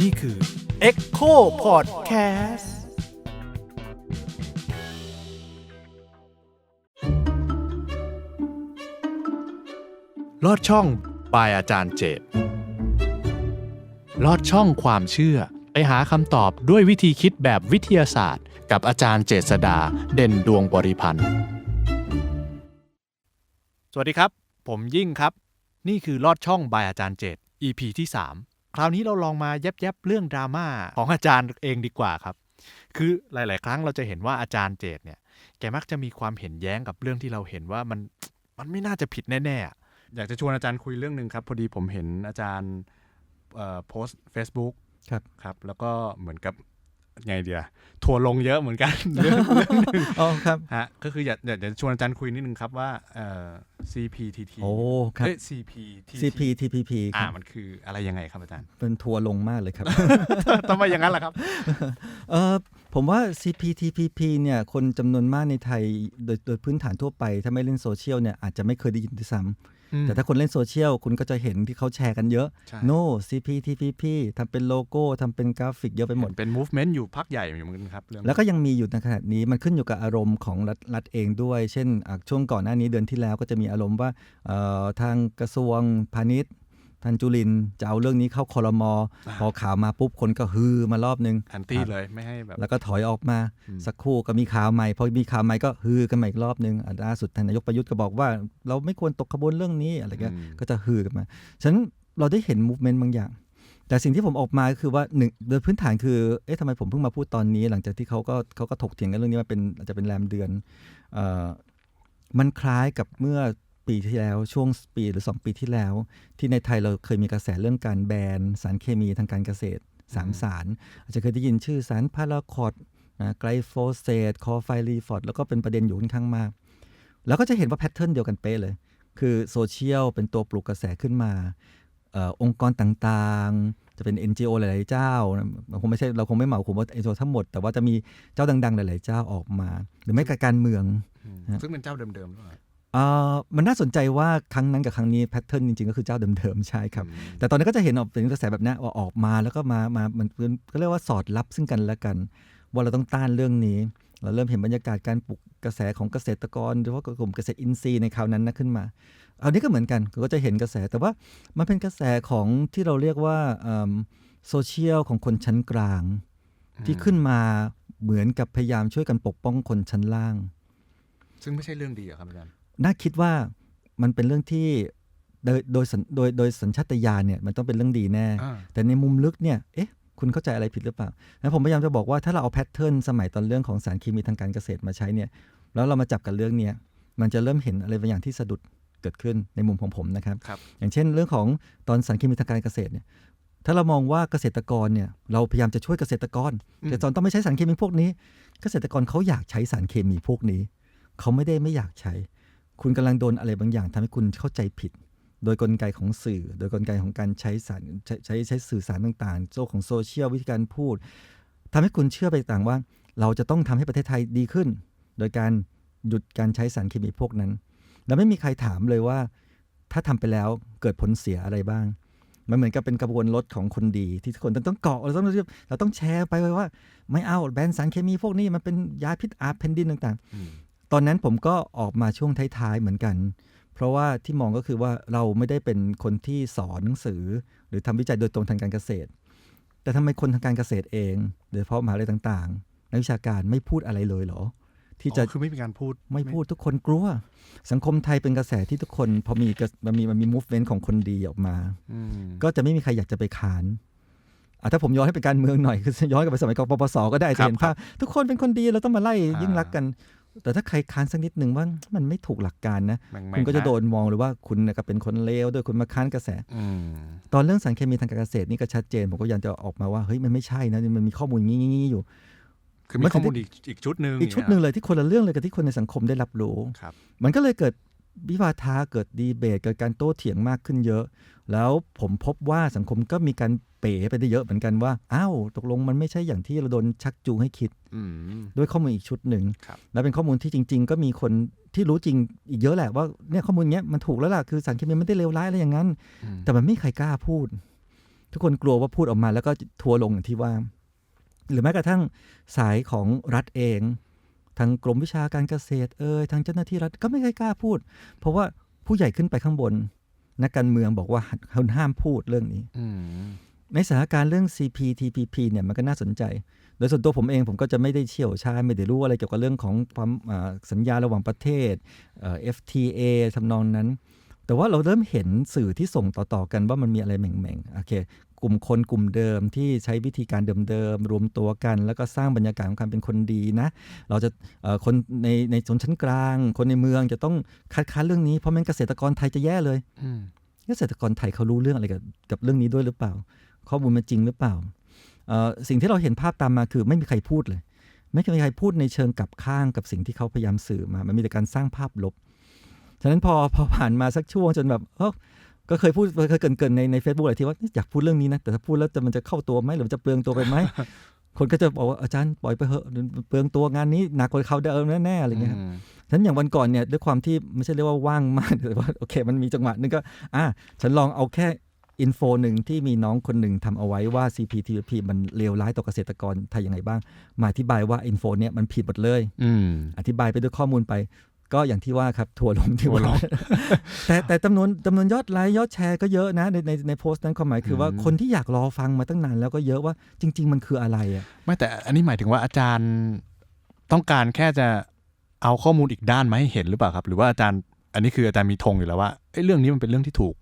นี่คือ Echo Podcast ลอดช่องปายอาจารย์เจตลอดช่องความเชื่อ ไปหาคำตอบด้วยวิธีคิดแบบวิทยาศาสตร์ กับอาจารย์เจษดาเด่นดวงบริพันธ์ สวัสดีครับ ผมยิ่งครับ นี่คือลอดช่องบายอาจารย์เจต EP ที่ 3 คราวนี้เราลองมาแยบๆเรื่องดราม่าของอาจารย์เองดีกว่าครับ คือหลาย ๆ ครั้งเราจะเห็นว่าอาจารย์เจตเนี่ย แกมักจะมีความเห็นแย้งกับเรื่องที่เราเห็นว่ามันมันไม่น่าจะผิดแน่ๆอะอยากจะชวนอาจารย์คุยเรื่องหนึ่งครับพอดีผมเห็นอาจารย์เอ่อโพสต์ Facebook ครับครับ แล้วก็เหมือนกับ ไงเดียทัวร์ลงเยอะเหมือนกันเรื่องเรื่องหนึ่งอ๋อครับฮะก็คืออยากอยากจะชวนอาจารย์คุยนิดนึงครับว่าเอ่อ CPTT โอ้ครับเอ้ย CPTT CPTPP คอ่ารับมันคืออะไรยังไงครับอาจารย์ เป็นทัวร์ลงมากเลยครับทำไมอย่างนั้นล่ะครับเออผมว่า CPTPP เนี่ยคนจำนวนมากในไทยโดยโดยพื้นฐานทั่วไป ถ้าไม่เล่นโซเชียลเนี่ยอาจจะไม่เคยได้ยินด้วยซ้ำ แต่ถ้าคนเล่นโซเชียลคุณก็จะเห็นที่เขาแชร์กันเยอะใช่ no CPTPP ทำเป็นโลโก้ทำเป็นกราฟิกเยอะไปหมด เป็น movement อยู่พักใหญ่อยู่เหมือนกันครับเรื่องแล้วก็ยังมีอยู่ในขณะนี้มันขึ้นอยู่กับอารมณ์ของรัฐรัฐเองด้วย เช่นอะช่วงก่อนหน้านี้เดือนที่แล้วก็จะมีอารมณ์ว่าเอ่อทางกระทรวงพาณิชย์ ท่านจุลินทร์จะเอาเรื่องนี้เข้าคอรมอพอข่าวมาปุ๊บคนก็ฮือมารอบนึงแอนตี้เลยไม่ให้แบบแล้วก็ถอยออกมาอืมสักครู่ก็มีข่าวใหม่พอมีข่าวใหม่ก็ฮือกันมาอีกรอบนึงอะล่าสุดท่านนายกประยุทธ์ก็บอกว่า เราไม่ควรตกขบวนเรื่องนี้อะไรเงี้ยอืมก็จะฮือกันมาฉะนั้นเราได้เห็น movement บางอย่าง แต่สิ่งที่ผมออกมาก็คือว่าหนึ่งโดยพื้นฐานคือเอ๊ะทำไมผมเพิ่งมาพูดตอนนี้ หลังจากที่เขาก็เขาก็ถกเถียงกันเรื่องนี้มาเป็นอาจจะเป็นแรมเดือนเอ่อมันคล้ายกับเมื่อ ปีที่แล้วช่วงปีหรือ 2 ปีที่แล้ว ที่ในไทยเราเคยมีกระแสเรื่องการแบนสารเคมีทางการเกษตรสามสาร อาจจะเคยได้ยินชื่อสารพาราคอดนะไกลโฟเซตคอไฟรีฟอดแล้วก็เป็นประเด็นอยู่ค่อนข้างมาก แล้วก็จะเห็นว่าแพทเทิร์นเดียวกันเป๊ะเลย คือโซเชียลเป็นตัวปลุกกระแสขึ้นมาเออองค์กรต่างๆ จะเป็น NGO หลายๆเจ้านะคงไม่ใช่เราคงไม่เหมาคุมว่า NGO ทั้งหมด แต่ว่าจะมีเจ้าดัง ๆ หลาย ๆ เจ้าออกมา หรือไม่กับการเมืองอืมฮะซึ่งเป็นเจ้าเดิมๆด้วยเออ มันน่าสนใจว่าครั้งนั้นกับครั้งนี้แพทเทิร์นจริงๆ ก็คือเจ้าเดิมๆใช่ครับอืมแต่ตอนนี้ก็จะเห็นออกเป็นกระแสแบบเนี้ยว่าออกมาแล้วก็มามามันก็เรียกว่าสอดรับซึ่งกันและกัน ว่าเราต้องต้านเรื่องนี้ เราเริ่มเห็นบรรยากาศการปลุกกระแสของเกษตรกรโดยเฉพาะกลุ่มเกษตรอินทรีย์ในคราวนั้นนะขึ้นมาอันนี้ก็เหมือนกันก็จะเห็นกระแสแต่ว่ามันเป็นกระแสของที่เราเรียกว่าโซเชียลของคนชั้นกลาง ที่ขึ้นมาเหมือนกับพยายามช่วยกันปกป้องคนชั้นล่าง ซึ่งไม่ใช่เรื่องดีอะครับอาจารย์ น่าคิดว่ามันเป็นเรื่องที่โดยโดยสัญโดยโดยสัญชาตญาณเนี่ยมันต้องเป็นเรื่องดีแน่อ่าแต่ในมุมลึกเนี่ยเอ๊ะคุณเข้าใจอะไรผิดหรือเปล่าแล้วผมพยายามจะบอกว่าถ้าเราเอาแพทเทิร์นสมัยตอนเรื่องของสารเคมีทางการเกษตรมาใช้เนี่ยแล้วเรามาจับกันเรื่องเนี้ยมันจะเริ่มเห็นอะไรบางอย่างที่สะดุดเกิดขึ้นในมุมของผมนะครับครับอย่างเช่นเรื่องของตอนสารเคมีทางการเกษตรเนี่ยถ้าเรามองว่าเกษตรกรเนี่ยเราพยายามจะช่วยเกษตรกรอืมแต่ตอนต้องไม่ใช้สารเคมีพวกนี้ เกษตรกรเขาอยากใช้สารเคมีพวกนี้ เขาไม่ได้ไม่อยากใช้ คุณกำลังโดนอะไรบางอย่างทำให้คุณเข้าใจผิด โดยกลไกของสื่อ โดยกลไกของการใช้สารใช้ใช้สื่อสารต่างๆโซ่ของโซเชียลวิธีการพูดทำให้คุณเชื่อไปต่างว่า เราจะต้องทำให้ประเทศไทยดีขึ้น โดยการหยุดการใช้สารเคมีพวกนั้น แล้วไม่มีใครถามเลยว่า ถ้าทำไปแล้วเกิดผลเสียอะไรบ้าง มันเหมือนกับเป็นกระบวนรถของคนดีที่ทุกคนต้องต้องเกาะเราต้องเราต้องแชร์ไปว่า ไม่เอาแบนสารเคมีพวกนี้มันเป็นยาพิษอาแผ่นดินต่าง ๆ ตอนนั้นผมก็ออกมาช่วงท้ายๆเหมือนกัน เพราะว่าที่มองก็คือว่าเราไม่ได้เป็นคนที่สอนหนังสือ หรือทำวิจัยโดยตรงทางการเกษตร แต่ทำไมคนทางการเกษตรเองโดยเฉพาะมหาลัยต่างๆนักวิชาการไม่พูดอะไรเลยเหรอ ที่จะอ๋อคือไม่มีการพูดไม่พูดทุกคนกลัว สังคมไทยเป็นกระแสที่ทุกคนพอมีกระมันมีมันมี movement ของคนดีออกมาอืมก็จะไม่มีใครอยากจะไปขานอะถ้าผมย้อนให้เป็นการเมืองหน่อยคือย้อนกลับไปสมัยกปปสก็ได้จะเห็นภาพทุกคนเป็นคนดีเราต้องมาไล่ยิ่งรักษณ์กัน แต่ถ้าใครค้านสักนิดหนึ่งว่ามันไม่ถูกหลักการนะแม่งๆคุณก็จะโดนมองเลยว่าคุณน่ะก็เป็นคนเลวด้วยคุณมาค้านกระแสอืมตอนเรื่องสารเคมีทางการเกษตรนี่ก็ชัดเจน ผมก็ยังจะออกมาว่าเฮ้ยมันไม่ใช่นะมันมีข้อมูลงี้งี้อยู่ คือมัมีนข้อมูลอีกอีกชุดหนึ่งอีกชุดหนึ่งเลยที่คนละเรื่องเลยกับที่คนในสังคมได้รับรู้ครับมันก็เลยเกิด วิวาทาเกิดดีเบตเกิดการโต้เถียงมากขึ้นเยอะ แล้วผมพบว่าสังคมก็มีการเป๋ไปได้เยอะเหมือนกันว่าอ้าวตกลงมันไม่ใช่อย่างที่เราโดนชักจูงให้คิดอืมด้วยข้อมูลอีกชุดหนึ่งครับแล้วเป็นข้อมูลที่จริง ๆ ก็มีคนที่รู้จริงอีกเยอะแหละว่าเนี่ยข้อมูลเนี้ยมันถูกแล้วล่ะคือสารเคมีไม่ได้เลวร้ายอะไรอย่างนั้นอืมแต่มันไม่มีใครกล้าพูด ทุกคนกลัวว่าพูดออกมาแล้วก็ทัวร์ลงอย่างที่ว่า หรือแม้กระทั่งสายของรัฐเอง ทางกรมวิชาการเกษตรเอ่ยทางเจ้าหน้าที่รัฐก็ไม่เคยกล้าพูด เพราะว่าผู้ใหญ่ขึ้นไปข้างบน นักการเมืองบอกว่าคุณห้ามพูดเรื่องนี้อืมในสถานการณ์เรื่อง CPTPP เนี่ยมันก็น่าสนใจ โดยส่วนตัวผมเองผมก็จะไม่ได้เชี่ยวชาญไม่ได้รู้อะไรเกี่ยวกับเรื่องของความอ่าสัญญาระหว่างประเทศเอ่อ FTA ทำนองนั้น แต่ว่าเราเริ่มเห็นสื่อที่ส่งต่อๆกันว่ามันมีอะไรแหม่งๆ โอเค กลุ่มคนกลุ่มเดิมที่ใช้วิธีการเดิมๆรวมตัวกัน แล้วก็สร้างบรรยากาศของการเป็นคนดีนะ เราจะเอ่อคนในในชนชั้นกลาง คนในเมืองจะต้องคัดค้านเรื่องนี้เพราะแม้นเกษตรกรไทยจะแย่เลยอืมเกษตรกรไทยเขารู้เรื่องอะไรกับกับเรื่องนี้ด้วยหรือเปล่า ข้อมูลมันจริงหรือเปล่าเอ่อสิ่งที่เราเห็นภาพตามมาคือไม่มีใครพูดเลย ไม่มีใครพูดในเชิงกลับข้างกับสิ่งที่เขาพยายามสื่อมา มันมีแต่การสร้างภาพลบ ฉะนั้นพอพอผ่านมาสักช่วงจนแบบเออ ก็เคยพูดเคยเกรินเกินๆในในเฟซบุ๊กอะไรที่ว่าอยากพูดเรื่องนี้นะ แต่ถ้าพูดแล้วจะมันจะเข้าตัวไหมหรือมันจะเปลืองตัวไปไหม คนก็จะบอกว่าอาจารย์ปล่อยไปเถอะเปลืองตัวงานนี้หนักกว่าเขาเดิมแน่ๆอะไรเงี้ยครับมฉะนั้นอย่างวันก่อนเนี่ยด้วยความที่ไม่ใช่เรียกว่าว่างมากแต่ว่าโอเค มันมีจังหวะนึงก็อะฉันลองเอาแค่อินโฟหนึ่งที่มีน้องคนหนึ่งทำเอาไว้ว่า CPTPP มันเลวร้ายต่อเกษตรกรไทยยังไงบ้าง มาอธิบายว่าอินโฟเนี่ยมันผิดหมดเลยอืมอธิบายไปด้วยข้อมูลไป ก็อย่างที่ว่าครับทัวร์ลงที่ทัวร์ลงแต่แต่จำนวนจำนวนยอดไลค์ยอดแชร์ก็เยอะนะในในในโพสต์นั้นความหมายคือว่าอืมคนที่อยากรอฟังมาตั้งนานแล้วก็เยอะว่าจริง ๆ มันคืออะไรอะไม่แต่อันนี้หมายถึงว่าอาจารย์ต้องการแค่จะเอาข้อมูลอีกด้านมาให้เห็นหรือเปล่าครับ หรือว่าอาจารย์อันนี้คืออาจารย์มีธงอยู่แล้วว่าเอ้ยเรื่องนี้มันเป็นเรื่องที่ถูก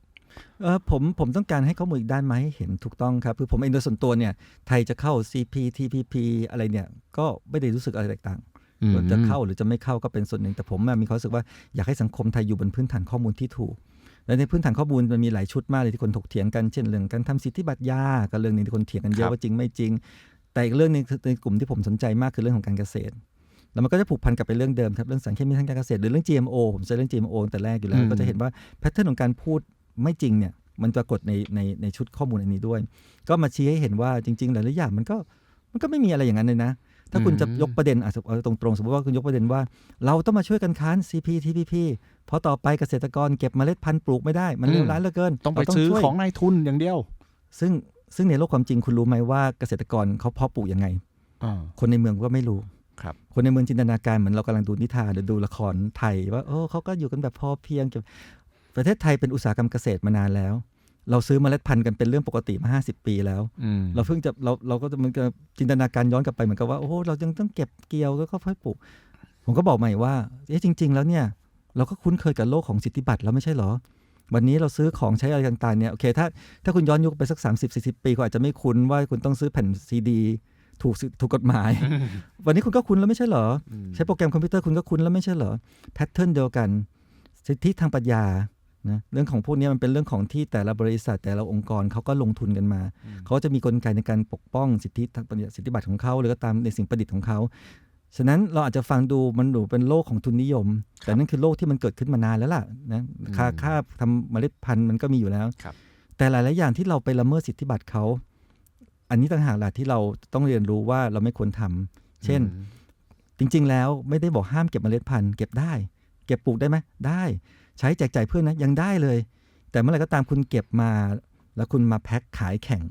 เออผมผมต้องการให้ข้อมูลอีกด้านมาให้เห็นถูกต้องครับ คือผมเองโดยส่วนตัวเนี่ยไทยจะเข้า CPTPP อะไรเนี่ย ก็ไม่ได้รู้สึกอะไรแตกต่างอืม จะเข้าหรือจะไม่เข้าก็เป็นส่วนหนึ่ง แต่ผมอะมีความรู้สึกว่าอยากให้สังคมไทยอยู่บนพื้นฐานข้อมูลที่ถูกและในพื้นฐานข้อมูลมันมีหลายชุดมากเลยที่คนถกเถียงกันเช่นเรื่องการทำสิทธิบัตรยาก็เรื่องหนึงที่คนเถียงกันเยครัอะบว่าจริงไม่จริง แต่อีกเรื่องหนึงคือในกลุ่มที่ผมสนใจมากคือเรื่องของการเกษตรแล้วมันก็จะผูกพันกับไปเรื่องเดิมครับเรื่องสารเคมีทางการเกษตรหรือเรื่อง GMO ผมใช้เรื่อง GMO ตั้งแต่แรกอยู่แล้วก็จะเห็นว่าแพทเทิร์นของการพูดไม่จริงเนี่ยมันปรากฏในในในชุดข้อมูลอันนี้ด้วย ก็มาชี้ให้เห็นว่าจริง ๆ หลายๆอย่างมันก็มันก็ไม่มีอะไรอย่างนั้นเลยนะ ถ้าคุณจะยกประเด็นอะเอาตรงๆ สมมติว่าคุณยกประเด็นว่า เราต้องมาช่วยกันค้าน CPTPP เพราะต่อไปเกษตรกรเก็บเมล็ดพันธุ์ปลูกไม่ได้ มันเลวร้ายเหลือเกิน ต้องไปเราซื้อช่วยของนายทุนอย่างเดียว ซึ่งซึ่งในโลกความจริงคุณรู้ไหมว่าเกษตรกรเขาเพาะปลูกยังไงอ่าคนในเมืองก็ไม่รู้ครับคนในเมืองจินตนาการเหมือนเรากำลังดูนิทานหรือดูละครไทยว่าโอ้เขาก็อยู่กันแบบพอเพียงเก็บประเทศไทยเป็นอุตสาหกรรมเกษตรมานานแล้ว เราซื้อเมล็ดพันธุ์กันเป็นเรื่องปกติมา 50 ปีแล้วอืมเราเพิ่งจะเราเราก็จะมันก็จินตนาการย้อนกลับไปเหมือนกับว่าโอ้โหเรายังต้องเก็บเกี่ยวแล้วก็ค่อยปลูก ผมก็บอกใหม่ว่าเอ๊ะจริง ๆ แล้วเนี่ยเราก็คุ้นเคยกับโลกของสิทธิบัตรแล้วไม่ใช่เหรอ วันนี้เราซื้อของใช้อะไรต่างๆเนี่ยโอเคถ้าถ้าคุณย้อนยุคไปสัก 30 40 ปีก็อาจจะไม่คุ้นว่าคุณต้องซื้อแผ่นซีดีถูกถูกกฎหมาย วันนี้คุณก็คุ้นแล้วไม่ใช่เหรออืมใช้โปรแกรมคอมพิวเตอร์คุณก็คุ้นแล้วไม่ใช่เหรอ แพทเทิร์นเดียวกัน สิทธิทางปัญญา นะเรื่องของพวกนี้มันเป็นเรื่องของที่แต่ละบริษัทแต่ละองค์กรเขาก็ลงทุนกันมา เขาจะมีกลไกในการปกป้องสิทธิทางปัญญาสิทธิบัตรของเขาหรือก็ตามในสิ่งประดิษฐ์ของเขาฉะนั้นเราอาจจะฟังดูมันดูเป็นโลกของทุนนิยม แต่นั่นคือโลกที่มันเกิดขึ้นมานานแล้วล่ะนะค่าค่าทำเมล็ดพันธุ์มันก็มีอยู่แล้วครับแต่หลายๆอย่างที่เราไปละเมิดสิทธิบัตรเขา อันนี้ต่างหากแหละที่เราต้องเรียนรู้ว่าเราไม่ควรทำเช่น จริง ๆ แล้วไม่ได้บอกห้ามเก็บเมล็ดพันธุ์เก็บได้ เก็บปลูกได้ไหมได้ ใช้แจกจ่ายเพื่อนนะยังได้เลย แต่เมื่อไหร่ก็ตามคุณเก็บมา แล้วคุณมาแพ็คขายแข่ง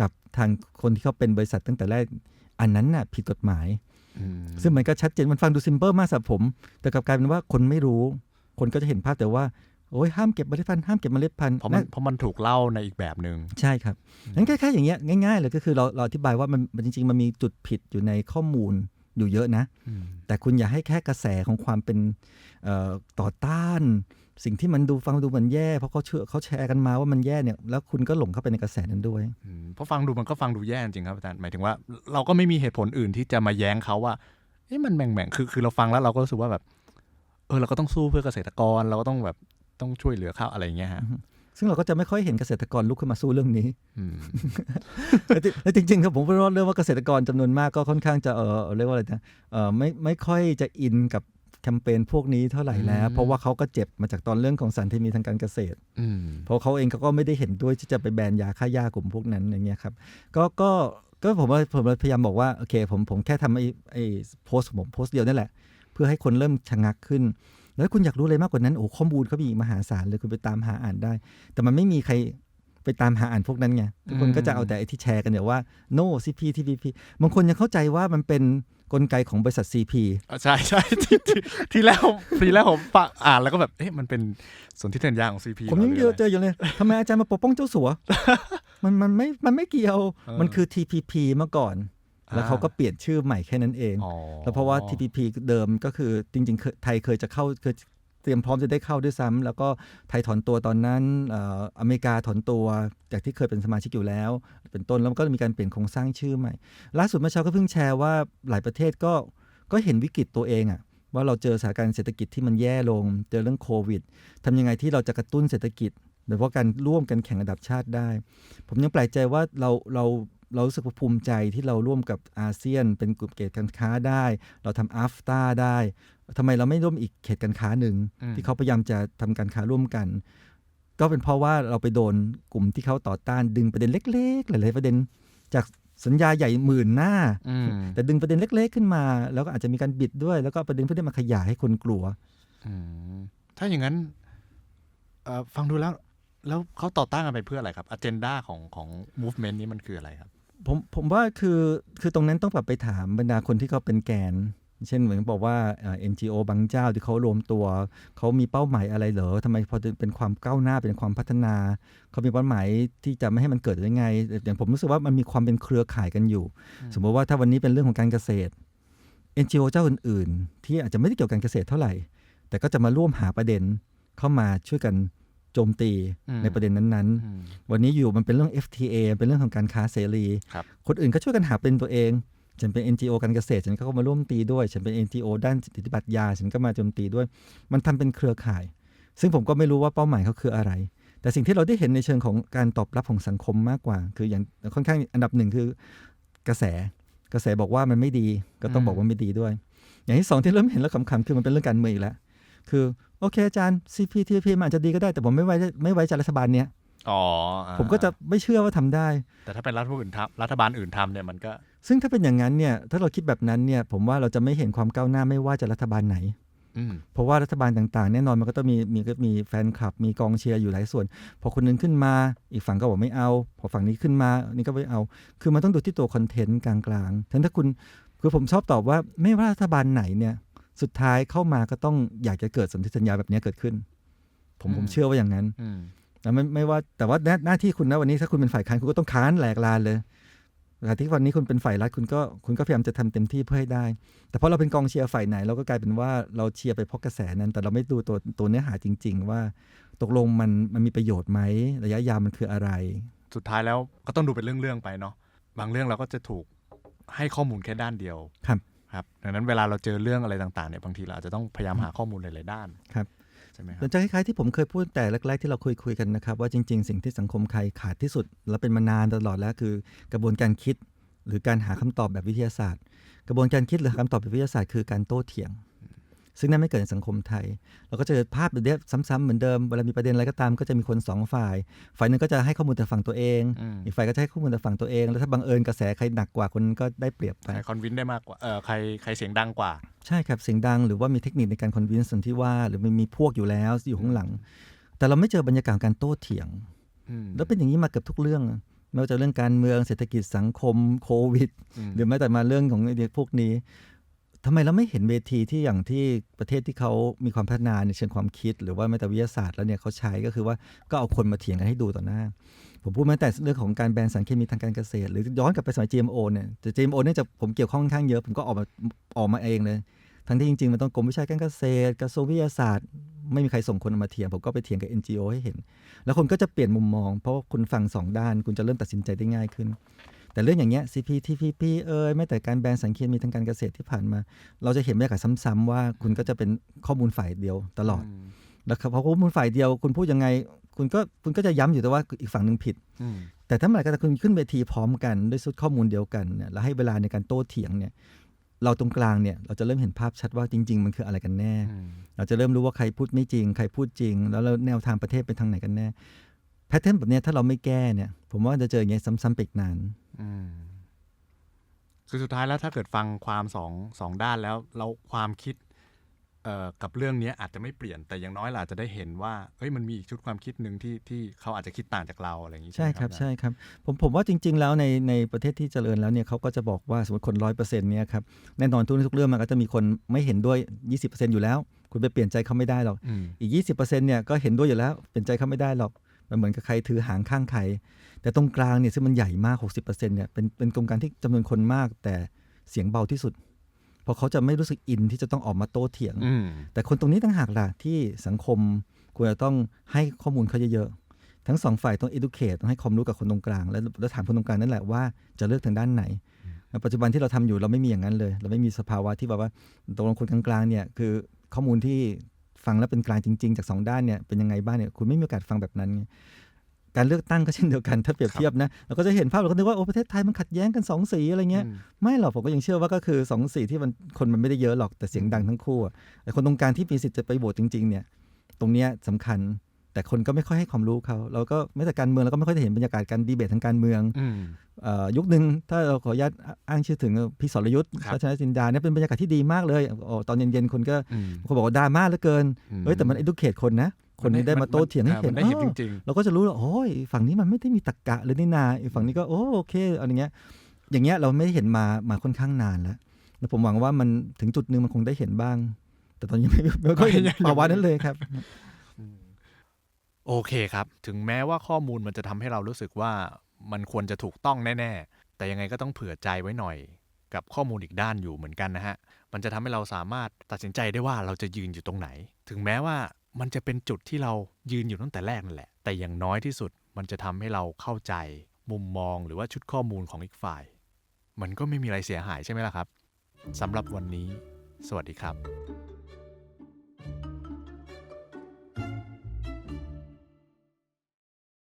กับทางคนที่เขาเป็นบริษัทตั้งแต่แรกอันนั้นน่ะผิดกฎหมายอืมซึ่งมันก็ชัดเจนมันฟังดูซิมเ l ิลมากสำหรับผม แต่กลับกลายเป็นว่าคนไม่รู้ คนก็จะเห็นภาพแต่ว่าโอ้ยห้ามเก็บเมล็ดพันธุ์ห้ามเก็บเมล็ดพันธุ์เพราะมันนั่นเพราะมันถูกเล่าในอีกแบบหนึ่งใช่ครับงั้นแค่ๆอย่างเงี้ยง่าย ๆ เลยก็คือเราเราอธิบายว่ามันมันจริง ๆ มันมีจุดผิดอยู่ในข้อมูล อยู่เยอะนะ แต่คุณอย่าให้แค่กระแสของความเป็นเอ่อต่อต้าน สิ่งที่มันดูฟังดูเหมือนแย่ เพราะเขาเชื่อเขาแชร์กันมาว่ามันแย่เนี่ยแล้วคุณก็หลงเข้าไปในกระแสนั้นด้วยอืมเพราะฟังดูมันก็ฟังดูแย่จริงครับอาจารย์หมายถึงว่าเราก็ไม่มีเหตุผลอื่นที่จะมาแย้งเขาว่าเอ๊ะมันแหม่งๆคือคือเราฟังแล้วเราก็รู้สึกว่าแบบเออเราก็ต้องสู้เพื่อเกษตรกรเราก็ต้องแบบต้องช่วยเหลือเขาอะไรอย่างเงี้ยฮะ ซึ่งเราก็จะไม่ค่อยเห็นเกษตรกรลุกขึ้นมาสู้เรื่องนี้อืมและจริและจริงๆครับผมก็รู้เรื่องว่าเกษตรกรจำนวนมากก็ค่อนข้างจะเออเรียกว่าอะไรนะเออไม่ไม่ค่อยจะอินกับแคมเปญพวกนี้เท่าไหร่แล้วอืมเพราะว่าเขาก็เจ็บมาจากตอนเรื่องของสารเคมีทางการเกษตรอืมเพราะเขาเองเขาก็ไม่ได้เห็นด้วยที่จะไปแบนยาฆ่าหญ้ากลุ่มพวกนั้นอย่างเงี้ยครับ ก็ก็ก็ผมว่าผมพยายามบอกว่าโอเคผมผมแค่ทำไอ้ไอ้โพสต์ผมโพสต์เดียวนั่นแหละ เพื่อให้คนเริ่มชะงักขึ้น แล้วคุณอยากรู้อะไรมากกว่านั้นโอ้ข้อมูลเขามีมหาศาลเลยคุณไปตามหาอ่านได้ แต่มันไม่มีใครไปตามหาอ่านพวกนั้นไงทุกคนก็จะเอาแต่ไอ้ที่แชร์กันเนี่ยว่า no CP TPP บางคนยังเข้าใจว่ามันเป็นกลไกของบริษัท CP อะใช่ใช่ที่ที่ที่แรกผมทีแรกผมฟังอ่านแล้วก็แบบเอ๊ะมันเป็นสนธิสัญญาของซีพีผมยังเจอเจออยู่เลยทำไมอาจารย์มาปกป้องเจ้าสัว มันมันไม่มันไม่เกี่ยวมันคือ TPP เมื่อก่อน แล้วเขาก็เปลี่ยนชื่อใหม่แค่นั้นเอง แล้วเพราะว่า TPP เดิมก็คือจริงๆเคยไทยเคยจะเข้าเคยเตรียมพร้อมจะได้เข้าด้วยซ้ำแล้วก็ไทยถอนตัวตอนนั้นเอ่ออเมริกาถอนตัวจากที่เคยเป็นสมาชิกอยู่แล้ว เป็นต้นแล้วก็มีการเปลี่ยนโครงสร้างชื่อใหม่ ล่าสุดเมื่อเช้าก็เพิ่งแชร์ว่าหลายประเทศก็ก็เห็นวิกฤตตัวเองอะว่าเราเจอสถานการณ์เศรษฐกิจที่มันแย่ลง เจอเรื่องโควิดทำยังไงที่เราจะกระตุ้นเศรษฐกิจโดยเฉพาะการร่วมกันแข่งระดับชาติได้ ผมยังแปลกใจว่าเราเรา เรารู้สึกว่าภูมิใจที่เราร่วมกับอาเซียน เป็นกลุ่มเขตการค้าได้ เราทำอัฟตาได้ทำไมเราไม่ร่วมอีกเขตการค้าหนึ่งอืมที่เขาพยายามจะทำการค้าร่วมกัน ก็เป็นเพราะว่าเราไปโดนกลุ่มที่เขาต่อต้านดึงประเด็นเล็กๆหลายๆประเด็นจากสัญญาใหญ่หมื่นหน้าอืมแต่ดึงประเด็นเล็ก ๆ ขึ้นมา แล้วก็อาจจะมีการบิดด้วย แล้วก็ประเด็นเพื่อมาขยายให้คนกลัวอืมถ้าอย่างนั้นเอ่อฟังดูแล้ว แล้วเขาต่อต้านกันไปเพื่ออะไรครับอ g e n d a ของของ movement นี้มันคืออะไรครับ ผมผมว่าคือคือตรงนั้นต้องกลับไปถามบรรดาคนที่เขาเป็นแกน เช่นเหมือนบอกว่าเอ่อ NGO บางเจ้าที่เขารวมตัว เขามีเป้าหมายอะไรเหรอทำไมพอเป็นความก้าวหน้าเป็นความพัฒนา เขามีเป้าหมายที่จะไม่ให้มันเกิดได้ไงอย่างผมรู้สึกว่ามันมีความเป็นเครือข่ายกันอยู่ สมมติว่าถ้าวันนี้เป็นเรื่องของการเกษตร NGO เจ้าอื่น ๆ ที่อาจจะไม่ได้เกี่ยวกับการเกษตรเท่าไหร่ แต่ก็จะมาร่วมหาประเด็นเข้ามาช่วยกันโจมตีอืมในประเด็นนั้นอืมๆวันนี้อยู่มันเป็นเรื่อง FTA เป็นเรื่องของการค้าเสรีครับคนอื่นก็ช่วยกันหาเป็นตัวเอง ฉันเป็น NGO การเกษตร ฉันก็มาร่วมตีด้วย ฉันเป็น NGO ด้านปฏิบัติยา ฉันก็มาโจมตีด้วย มันทำเป็นเครือข่าย ซึ่งผมก็ไม่รู้ว่าเป้าหมายเขาคืออะไร แต่สิ่งที่เราได้เห็นในเชิงของการตอบรับของสังคมมากกว่า คืออย่างค่อนข้างอันดับหนึ่งคือกระแส กระแสบอกว่ามันไม่ดี ก็ต้องอืมบอกว่าไม่ดีด้วย อย่างที่สองที่เริ่มเห็นแล้วขำๆคือมันเป็นเรื่องการเมืองอีกแล้ว คือโอเคอาจารย์ CPTPP มันอาจจะดีก็ได้แต่ผมไม่ไว้ไม่ไว้ใจรัฐบาลเนี้ยอ๋ออ่าผมก็จะไม่เชื่อว่าทำได้ แต่ถ้าเป็นรัฐอื่นทำรัฐบาลอื่นทำเนี่ยมันก็ ซึ่งถ้าเป็นอย่างนั้นเนี่ยถ้าเราคิดแบบนั้นเนี่ยผมว่าเราจะไม่เห็นความก้าวหน้าไม่ว่าจะรัฐบาลไหนอืมเพราะว่ารัฐบาลต่างๆ แน่นอนมันก็ต้องมีมีก็มีแฟนคลับ มีกองเชียร์อยู่หลายส่วน พอคนหนึงขึ้นมา อีกฝั่งก็บอกไม่เอา พอฝั่งนี้ขึ้นมานี่ก็ไม่เอา คือมันต้องดูที่ตัวคอนเทนต์กลางๆทั้งถ้าคุณคือผมชอบตอบว่าไม่ว่ารัฐบาลไหนเนี่ย สุดท้ายเข้ามาก็ต้องอยากจะเกิดสนธิสัญญาแบบนี้เกิดขึ้น ผมผมเชื่อว่าอย่างนั้นอืมแต่ไม่ไม่ว่าแต่ว่าหน้าหน้าที่คุณนะวันนี้ถ้าคุณเป็นฝ่ายค้านคุณก็ต้องค้านแหลกลานเลยแต่ที่วันนี้คุณเป็นฝ่ายรัฐคุณก็คุณก็พยายามจะทำเต็มที่เพื่อให้ได้ แต่พอเราเป็นกองเชียร์ฝ่ายไหน เราก็กลายเป็นว่าเราเชียร์ไปเพราะกระแสนั้น แต่เราไม่ดูตัวตัวเนื้อหาจริง ๆ ว่าตกลงมันมันมีประโยชน์ไหมระยะยาวมันคืออะไร สุดท้ายแล้วก็ต้องดูเป็นเรื่องๆไปเนาะบางเรื่องเราก็จะถูกให้ข้อมูลแค่ด้านเดียวครับ ครับดังนั้นเวลาเราเจอเรื่องอะไรต่างๆเนี่ยบางทีเราอาจจะต้องพยายามหาข้อมูลหลายๆด้านครับใช่ไหมคมัรับนจะคล้ายๆที่ผมเคยพูดแต่แรกๆที่เราคุยคุยๆกันนะครับว่าจริง ๆ สิ่งที่สังคมไทยขาดที่สุด และเป็นมานานตลอดแล้วคือกระบวนการคิด หรือการหาคำตอบแบบวิทยาศาสตร์ กระบวนการคิดหรือคำตอบแบบวิทยาศาสตร์คือการโต้เถียง ซึ่งนั่นไม่เกิดในสังคมไทย เราก็จะเจอภาพแบบเนี้ยซ้ำๆเหมือนเดิมเวลามีประเด็นอะไรก็ตาม ก็จะมีคนสองฝ่าย ฝ่ายหนึ่งก็จะให้ข้อมูลแต่ฝั่งตัวเองอืมอีกฝ่ายก็จะให้ข้อมูลแต่ฝั่งตัวเอง แล้วถ้าบังเอิญกระแสใครหนักกว่าคนนั้นก็ได้เปรียบไปใครคอนวินได้มากกว่าเออใครใครเสียงดังกว่า ใช่ครับเสียงดังหรือว่ามีเทคนิคในการคอนวินส์ที่ว่าหรือมันมีพวกอยู่แล้วอยู่ข้างหลัง แต่เราไม่เจอบรรยากาศการโต้เถียงอืมแล้วเป็นอย่างนี้มาเกือบทุกเรื่องอะไม่ว่าจะเรื่องการเมืองเศรษฐกิจสังคมโควิดมหรือแม้แต่มาเรื่องของไอ้พวกนี้ ทำไมเราไม่เห็นเวทีที่อย่างที่ประเทศที่เขามีความพัฒนาในเชิงความคิด หรือว่าแม้แต่วิทยาศาสตร์แล้วเนี่ยเขาใช้ก็คือว่าก็เอาคนมาเถียงกันให้ดูต่อหน้า ผมพูดแม้แต่เรื่องของการแบนสารเคมีทางการเกษตร หรือย้อนกลับไปสมัย GMO เนี่ยแต่ GMO เนี่ยจะผมเกี่ยวข้องค่อนข้างเยอะ ผมก็ออกมาออกมาเองเลย ทั้งที่จริงๆ มันต้องกรมวิชาการเกษตรกระทรวงวิทยาศาสตร์ ไม่มีใครส่งคนมาเถียงผมก็ไปเถียงกับ NGO ให้เห็น แล้วคนก็จะเปลี่ยนมุมมอง เพราะคุณฟังสองด้านคุณจะเริ่มตัดสินใจได้ง่ายขึ้น แต่เรื่องอย่างเงี้ย CPTPP เอ่ยแม้แต่การแบนสารเคมีทางการเกษตรที่ผ่านมา เราจะเห็นบรรยากาศซ้ำๆว่าคุณก็จะเป็นข้อมูลฝ่ายเดียวตลอดมแล้วครับเพราะข้อมูลฝ่ายเดียว คุณพูดยังไง คุณก็คุณก็จะย้ำอยู่แต่ว่าอีกฝั่งหนึ่งผิดอืมแต่ถ้าเมื่อไหร่ก็ตามคุณขึ้นเวทีพร้อมกันด้วยชุดข้อมูลเดียวกันเนี่ยแล้วให้เวลาในการโต้เถียงเนี่ยเราตรงกลางเนี่ยเราจะเริ่มเห็นภาพชัดว่าจริง ๆ มันคืออะไรกันแน่อืมเราจะเริ่มรู้ว่าใครพูดไม่จริง ใครพูดจริง แล้วเราแนวทางประเทศไปทางไหนกันแน่ แพทเทิร์นแบบเนี้ยถ้าเราไม่แก้เนี่ย ผมว่าจะเจออย่างเงี้ยซ้ำๆไปอีกนานอืมคือสุดท้ายแล้วถ้าเกิดฟังความสองสองด้านแล้วเราความคิดเอ่อกับเรื่องเนี้ยอาจจะไม่เปลี่ยนแต่อย่างน้อยเราอาจจะได้เห็นว่าเฮ้ยมันมีอีกชุดความคิดหนึ่งที่ที่เขาอาจจะคิดต่างจากเราอะไรอย่างนี้ใช่ไหมครับอาจาย์ใช่ครับผมผมว่าจริง ๆ แล้วในในประเทศที่เจริญแล้วเนี่ยเขาก็จะบอกว่าสมมติคนร้อยเปอร์เซ็นต์เนี่ยครับแน่นอนทุกทุกเรื่องมันก็จะมีคนไม่เห็นด้วย 20%อยู่แล้ว คุณไปเปลี่ยนใจเขาไม่ได้หรอกอืมอีก 20%เนี่ยก็เห็นด้วยอยู่แล้วเปลี่ยนใจเขาไม่ได้หรอก มันเหมือนกับใครถือหางข้างใคร แต่ตรงกลางเนี่ยซึ่งมันใหญ่มาก 60%เนี่ยเป็นเป็นกรมการที่จำนวนคนมาก แต่เสียงเบาที่สุดเพราะเขาจะไม่รู้สึกอินที่จะต้องออกมาโต้เถียงอืมแต่คนตรงนี้ต่างหากล่ะที่สังคมควรจะต้องให้ข้อมูลเขาเยอะๆ ทั้งสองฝ่ายต้อง educate ต้องให้ความรู้กับคนตรงกลาง แล้วแล้วถามคนตรงกลางนั่นแหละว่าจะเลือกทางด้านไหน ปัจจุบันที่เราทำอยู่เราไม่มีอย่างนั้นเลย เราไม่มีสภาวะที่แบบว่าตกลงคนกลางๆเนี่ยคือข้อมูลที่ ฟังแล้วเป็นกลางจริง ๆ จากสองด้านเนี่ยเป็นยังไงบ้างเนี่ยคุณไม่มีโอกาสฟังแบบนั้นไงการเลือกตั้งก็เช่นเดียวกันถ้าเปรียบเทียบนะเราก็จะเห็นภาพเราก็นึกว่าโอ้ประเทศไทยมันขัดแย้งกันสองสีอะไรเงี้ยอืมไม่หรอกผมก็ยังเชื่อว่าก็คือสองสีที่มันคนมันไม่ได้เยอะหรอกแต่เสียงดังทั้งคู่อะแต่คนตรงกลางที่มีสิทธิ์จะไปโหวตจริงๆเนี่ยตรงเนี้ยสำคัญ แต่คนก็ไม่ค่อยให้ความรู้เขาเราก็ไม่แต่การเมืองเราก็ไม่ค่อยได้เห็นบรรยากาศการดีเบตทางการเมืองอืมเอ่อ ยุคหนึ่งถ้าเราขออนุญาตอ้างชื่อถึงพี่สรยุทธ์ครับพัชรจินดาเนี่ยเป็นบรรยากาศที่ดีมากเลยโอ้ตอนเย็นๆคนก็อืมคนบอกว่าดราม่าเหลือเกินอืมเฮ้ยแต่มัน educate คนนะ คนนี้ได้มาโต้เถียงให้เห็นมันได้เห็นอ้จอริงเราก็จะรู้ว่าโอ้ยฝั่งนี้มันไม่ได้มีตรรกะเลยนี่นาอีกฝั่งนี้ก็โอ้โอเคอะไรเงี้ยอย่างเงี้ยเราไม่ได้เห็นมามาค่อนข้างนานแล้วแล้วผมหวังว่ามันถึงจุดหนึ่งมันคงได้เห็นบ้าง แต่ตอนนี้ไม่ไม่ค่อยเห็นภาวะนั้นเลยครับโอเคครับ ถึงแม้ว่าข้อมูลมันจะทำให้เรารู้สึกว่า มันควรจะถูกต้องแน่ ๆ แต่ยังไงก็ต้องเผื่อใจไว้หน่อย กับข้อมูลอีกด้านอยู่เหมือนกันนะฮะ มันจะทำให้เราสามารถตัดสินใจได้ว่าเราจะยืนอยู่ตรงไหน ถึงแม้ว่ามันจะเป็นจุดที่เรายืนอยู่ตั้งแต่แรกนั่นแหละ แต่อย่างน้อยที่สุดมันจะทำให้เราเข้าใจ มุมมองหรือว่าชุดข้อมูลของอีกฝ่าย มันก็ไม่มีอะไรเสียหายใช่ไหมล่ะครับสำหรับวันนี้ สวัสดีครับ